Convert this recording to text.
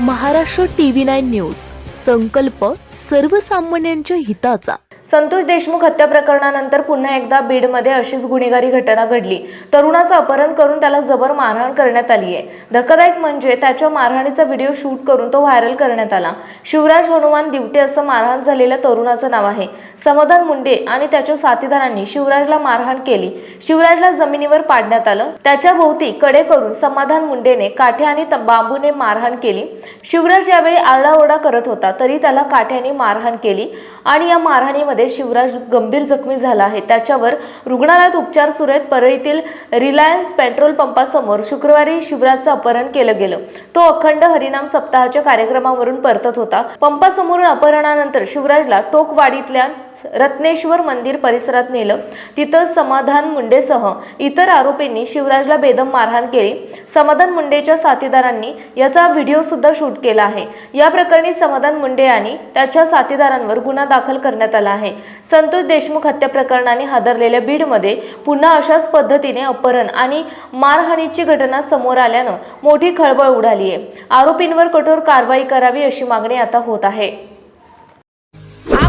Maharashtra TV nine news. संकल्प सर्वसामान्यांच्या हिताचा. संतोष देशमुख हत्या प्रकरणानंतर पुन्हा एकदा बीडमध्ये अशीच गुन्हेगारी घटना घडली. तरुणाचं अपहरण करून त्याला जबर मारहाण करण्यात आली आहे. धक्कादायक म्हणजे त्याच्या मारहाणीचा व्हिडिओ शूट करून तो व्हायरल करण्यात आला. शिवराज हनुमान दिवटे असं मारहाण झालेल्या तरुणाचं नाव आहे. समाधान मुंडे आणि त्याच्या साथीदारांनी शिवराजला मारहाण केली. शिवराजला जमिनीवर पाडण्यात आलं. त्याच्या भोवती कडे करून समाधान मुंडेने काठ्या आणि बांबूने मारहाण केली. शिवराज यावेळी आरडाओरडा करत होता तरी त्याला काठ्याने मारहाण केली आणि या मारहाणीमध्ये शिवराज गंभीर जखमी झाला आहे. त्याच्यावर रुग्णालयात उपचार सुरू आहेत. परळीतील रिलायन्स पेट्रोल पंपासमोर शुक्रवारी शिवराजचं अपहरण केलं गेलं. तो अखंड हरिनाम सप्ताहाच्या कार्यक्रमावरून परतत होता. पंपासमोरून अपहरणानंतर शिवराजला टोकवाडीतल्या रत्नेश्वर मंदिर परिसरात नेलं. तिथं समाधान मुंडेसह इतर आरोपींनी शिवराजला बेदम मारहाण केली. समाधान मुंडेच्या साथीदारांनी याचा व्हिडिओ सुद्धा शूट केला आहे. या प्रकरणी समाधान मुंडे आणि त्याच्या साथीदारांवर गुन्हा दाखल करण्यात आला आहे. संतोष देशमुख हत्या प्रकरणाने हादरलेल्या बीडमध्ये पुन्हा अशाच पद्धतीने अपहरण आणि मारहाणीची घटना समोर आल्यानं मोठी खळबळ उडाली आहे. आरोपींवर कठोर कारवाई करावी अशी मागणी आता होत आहे.